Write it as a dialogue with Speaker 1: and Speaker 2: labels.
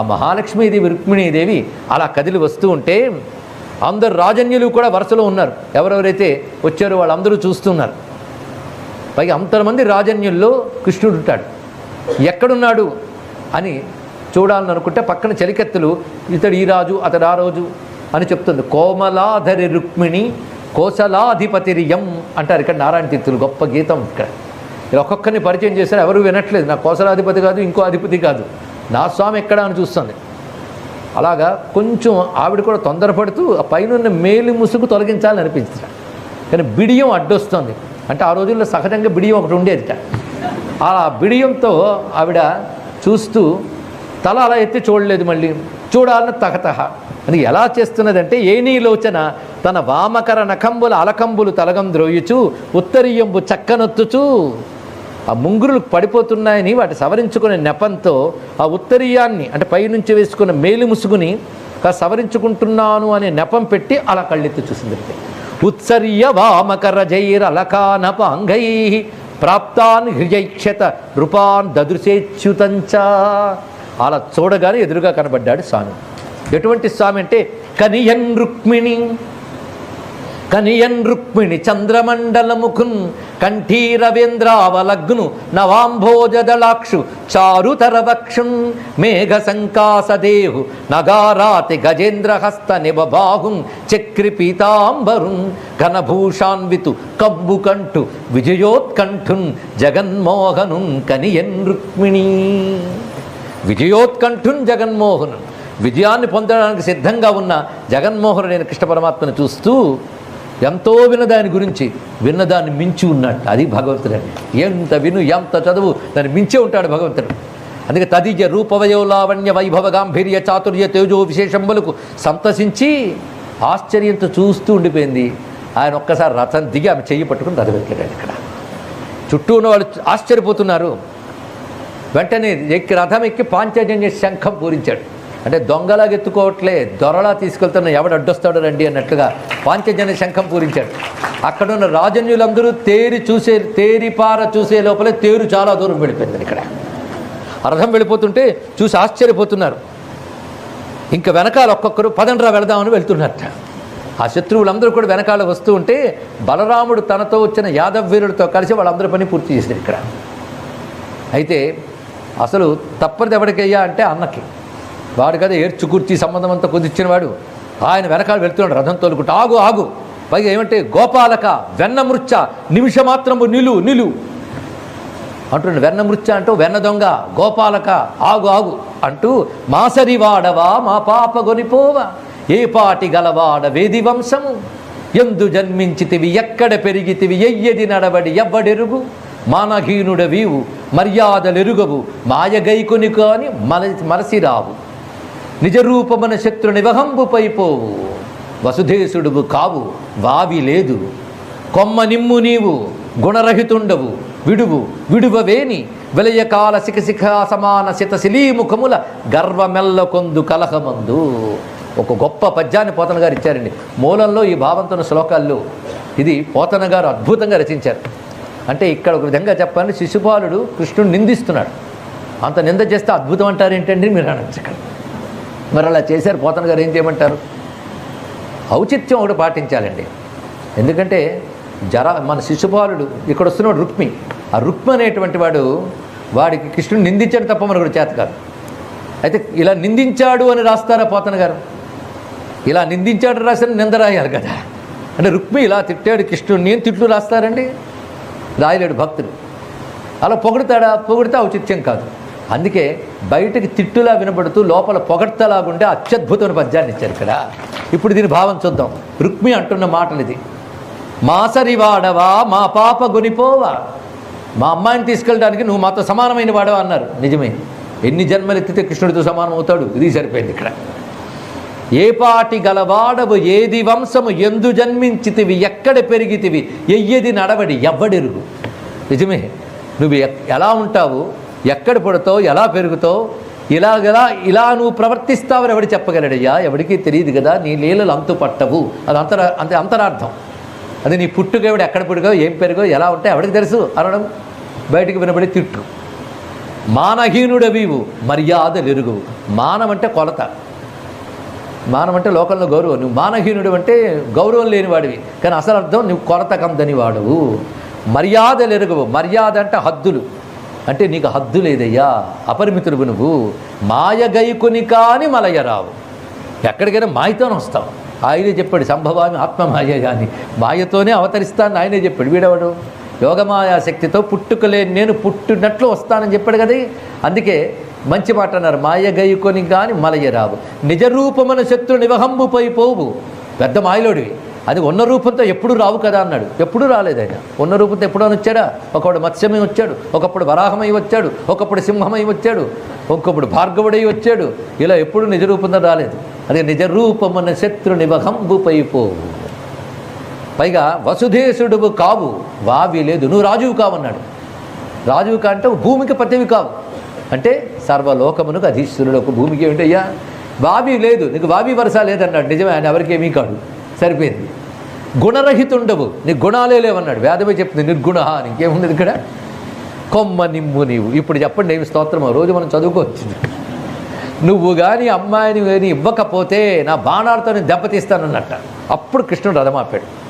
Speaker 1: ఆ మహాలక్ష్మీదేవి రుక్మిణీదేవి అలా కదిలి వస్తూ ఉంటే అందరు రాజన్యులు కూడా వరుసలో ఉన్నారు. ఎవరెవరైతే వచ్చారో వాళ్ళందరూ చూస్తున్నారు. పైగా అంతమంది రాజన్యుల్లో కృష్ణుడు ఉంటాడు. ఎక్కడున్నాడు అని చూడాలని అనుకుంటే పక్కన చలికెత్తులు ఇతడు ఈ రాజు అతడు ఆ రోజు అని చెప్తుంది. కోమలాధరి రుక్మిణి కోసలాధిపతిరియం అంటారు ఇక్కడ నారాయణ తీర్థులు. గొప్ప గీతం ఇక్కడ. ఇలా ఒక్కొక్కరిని పరిచయం చేశారు. ఎవరు వినట్లేదు. నా కోసలాధిపతి కాదు ఇంకో అధిపతి కాదు. నా స్వామి ఎక్కడ అని చూస్తుంది. అలాగా కొంచెం ఆవిడ కూడా తొందరపడుతూ ఆ పైన మేలు ముసుగు తొలగించాలని అనిపించింది. కానీ బిడియం అడ్డొస్తుంది. అంటే ఆ రోజుల్లో సహజంగా బిడియం ఒకటి ఉండేదిట. ఆ బిడియంతో ఆవిడ చూస్తూ తల అలా ఎత్తి చూడలేదు మళ్ళీ. చూడాలని తహతహ. అది ఎలా చేస్తున్నదంటే ఏనీలోచన తన వామకర నఖంబుల అలకంబులు తలగం ద్రోయుచు ఉత్తరీయంబు చక్కనొత్తుచూ. ఆ ముంగురులు పడిపోతున్నాయని వాటి సవరించుకునే నెపంతో ఆ ఉత్తరీయాన్ని అంటే పైనుంచి వేసుకున్న మేలు ముసుగుని సవరించుకుంటున్నాను అనే నెపం పెట్టి అలా కళ్ళెత్తి చూసింది ఉత్సర్య వామకర జైరలకానపాంగై ప్రాప్తాన్ హ్రియక్షత రూపాన్ దదృశేచ్యుతంచ. అలా చూడగానే ఎదురుగా కనబడ్డాడు స్వామి. ఎటువంటి స్వామి అంటే కనియన్ రుక్మిణి. కనియన్ రుక్మిణి చంద్రమండలముఖున్ కంఠీరవేంద్రావలగ్ను నవాంభోజదళాక్షు చారుతరవక్షున్ మేఘ సంకాసదేహు నగారాతి గజేంద్రహస్త నిబబాహుం చక్రి పీతాంబరున్ ఘనభూషాన్వితు కబ్బు కంఠు విజయోత్కంఠున్ జగన్మోహనున్ కనియన్ రుక్మిణి విజయోత్కంఠున్ జగన్మోహనున్ విజయాన్ని పొందడానికి సిద్ధంగా ఉన్న జగన్మోహనుడైన కృష్ణ పరమాత్మను చూస్తూ ఎంతో విన్న దాని గురించి విన్నదాన్ని మించి ఉన్నట్టు. అది భగవంతుడు ఎంత విను ఎంత చదువు దాన్ని మించే ఉంటాడు భగవంతుడు. అందుకే తదిజ రూపవయో లావణ్య వైభవ గాంభీర్య చాతుర్య తేజో విశేషంబులకు సంతసించి ఆశ్చర్యంతో చూస్తూ ఉండిపోయింది. ఆయన ఒక్కసారి రథం దిగి ఆమె చెయ్యి పట్టుకుని రథం ఎక్కాడు ఇక్కడ. చుట్టూ ఉన్న వాళ్ళు ఆశ్చర్యపోతున్నారు. వెంటనే ఎక్కి రథం ఎక్కి పాంచజన్య శంఖం పూరించాడు. అంటే దొంగలాగా ఎత్తుకోవట్లే దొరలా తీసుకెళ్తున్న ఎవడు అడ్డొస్తాడు రండి అన్నట్లుగా పాంచజన్య శంఖం పూరించాడు. అక్కడున్న రాజన్యులందరూ తేరి చూసే తేరిపార చూసే లోపలే తేరు చాలా దూరం వెళ్ళిపోయింది ఇక్కడ. అర్థం వెళ్ళిపోతుంటే చూసి ఆశ్చర్యపోతున్నారు. ఇంకా వెనకాల ఒక్కొక్కరు పదండ్రా వెళదామని వెళ్తున్నట్ట. ఆ శత్రువులందరూ కూడా వెనకాల వస్తూ ఉంటే బలరాముడు తనతో వచ్చిన యాదవ్ వీరుడితో కలిసి వాళ్ళందరి పని పూర్తి చేశారు ఇక్కడ. అయితే అసలు తప్పనిది ఎవరికయ్యా అంటే అన్నకి. వాడు కదా ఏడ్చు కూర్చి సంబంధం అంతా కుదిర్చినవాడు ఆయన వెనకాల వెళ్తున్నాడు రథం తోలుకుంటూ. ఆగు ఆగు. పైగా ఏమంటే గోపాలక వెన్నమృత్య నిమిషమాత్రము నిలు నిలు. అంటుండే వెన్నమృత్య అంటూ వెన్న దొంగ గోపాలక ఆగు ఆగు. అంటూ మాసరి వాడవా మా పాప గొనిపోవా? ఏ పాటి గలవాడ వేది వంశము? ఎందు జన్మించితివి ఎక్కడ పెరిగితివి ఎయ్యది నడబడి ఎవ్వడెరుగు? మానహీనుడ వీవు మర్యాదలెరుగవు మాయగైకుని కాని మన మరసిరావు నిజరూపమన శత్రు నివహంబు పైపోవు వసుధేశుడువు కావు వావి లేదు. కొమ్మ నిమ్ము నీవు గుణరహితుండవు. విడువు విడువవేని. విలయకాల శిఖశిఖా సమాన శిత శిలీముఖముల గర్వమెల్ల కొందు కలహమందు. ఒక గొప్ప పద్యాన్ని పోతన గారు ఇచ్చారండి. మూలంలో ఈ భావంతో శ్లోకాల్లో ఇది పోతన గారు అద్భుతంగా రచించారు. అంటే ఇక్కడ ఒక విధంగా చెప్పాలంటే శిశుపాలుడు కృష్ణుడు నిందిస్తున్నాడు. అంత నింద చేస్తే అద్భుతం అంటారు ఏంటండి మీరు అనొచ్చు ఇక్కడ. మరి అలా చేశారు పోతన గారు ఏం చేయమంటారు? ఔచిత్యం ఒకటి పాటించాలండి. ఎందుకంటే జర మన శిశుపాలుడు ఇక్కడ వస్తున్నాడు రుక్మి. ఆ రుక్మి అనేటువంటి వాడు వాడికి కృష్ణుడు నిందించాడు తప్ప మనకు చేత కాదు. అయితే ఇలా నిందించాడు అని రాస్తారా పోతన గారు? ఇలా నిందించాడు రాసిన నింద రాయాలి కదా. అంటే రుక్మి ఇలా తిట్టాడు కృష్ణుడు నేను తిట్లు రాస్తారండి? రాయలేడు భక్తుడు అలా పొగుడతాడా? పొగిడితే ఔచిత్యం కాదు. అందుకే బయటకి తిట్టులా వినబడుతూ లోపల పొగడ్తలాగుండే అత్యద్భుతమైన పద్యాన్ని ఇచ్చారు ఇక్కడ. ఇప్పుడు దీని భావం చూద్దాం. రుక్మి అంటున్న మాటలు ఇది మాసరి వాడవా మా పాప గునిపోవా? మా అమ్మాయిని తీసుకెళ్ళడానికి నువ్వు మాతో సమానమైన వాడవా? అన్నారు. నిజమే. ఎన్ని జన్మలు ఎత్తితే కృష్ణుడితో సమానం అవుతాడు? ఇది సరిపోయింది ఇక్కడ. ఏ పాటి గలవాడవు ఏది వంశము ఎందు జన్మించితివి ఎక్కడ పెరిగితివి ఎయ్యది నడవడి ఎవ్వడెరుగు? నిజమే. నువ్వు ఎలా ఉంటావు? ఎక్కడ పుడతావు ఎలా పెరుగుతావు? ఇలాగలా ఇలా నువ్వు ప్రవర్తిస్తావని ఎవడు చెప్పగలడయ్యా? ఎవడికి తెలియదు కదా నీ లీలలు అంతు పట్టవు. అది అంతర అంత అంతరార్థం. అది నీ పుట్టుక ఎవడు ఎక్కడ పుట్టుకో ఏం పెరుగో ఎలా ఉంటే ఎవడికి తెలుసు? అనడం బయటికి వినబడి తిట్టు మానహీనుడవివు మర్యాదలెరుగు. మానం అంటే కొలత. మానం అంటే లోకంలో గౌరవం. నువ్వు మానహీనుడు అంటే గౌరవం లేనివాడివి. కానీ అసలు అర్థం నువ్వు కొలత కందని వాడువు. మర్యాదలు ఎరుగవు మర్యాద అంటే హద్దులు. అంటే నీకు హద్దు లేదయ్యా అపరిమితుడు నువ్వు. మాయగైకుని కాని మలయరావు. ఎక్కడికైనా మాయతోనే వస్తావు. ఆయనే చెప్పాడు సంభవామి ఆత్మమాయ అని. మాయతోనే అవతరిస్తాను ఆయనే చెప్పాడు. వీడెవడు? యోగమాయా శక్తితో పుట్టుకలేని నేను పుట్టినట్లు వస్తానని చెప్పాడు కదా. అందుకే మంచి మాట అన్నారు మాయ గైకొని కానీ మలయ రావు శత్రు నివహంబుపై పోవు. పెద్ద మాయలోడివి. అది ఉన్న రూపంతో ఎప్పుడు రావు కదా అన్నాడు. ఎప్పుడు రాలేదు ఆయన. ఉన్న రూపంతో ఎప్పుడైనా వచ్చాడా? ఒకప్పుడు మత్స్యమై వచ్చాడు. ఒకప్పుడు వరాహమై వచ్చాడు. ఒకప్పుడు సింహమై వచ్చాడు. ఒకప్పుడు భార్గవుడై వచ్చాడు. ఇలా ఎప్పుడు నిజ రూపంతో రాలేదు. అదే నిజ రూపమున శత్రు నివహంబుపై పోవు పైగా వసుధేశుడువు కావు వావి లేదు. నువ్వు రాజువు కావన్నాడు. రాజువు కా అంటే భూమికి పతివి కావు. అంటే సర్వలోకమునకు అధీశ్వరుడు ఒక భూమికి ఏమిటయ్యా వావి లేదు. నీకు వావి వరస లేదన్నాడు. నిజమే ఆయన ఎవరికేమీ కాడు. సరిపోయింది. గుణరహితుండవు. నీ గుణాలే లేవన్నాడు. వేదమే చెప్తుంది నిర్గుణ అని. ఇంకేముంది ఇక్కడ? కొమ్మ నిమ్ము నీవు. ఇప్పుడు చెప్పండి ఏమి స్తోత్రం రోజు మనం చదువుకోవచ్చు. నువ్వు కానీ అమ్మాయిని కానీ ఇవ్వకపోతే నా బాణాలతో నేను దెబ్బతీస్తానన్నట్ట. అప్పుడు కృష్ణుడు రథమాపాడు.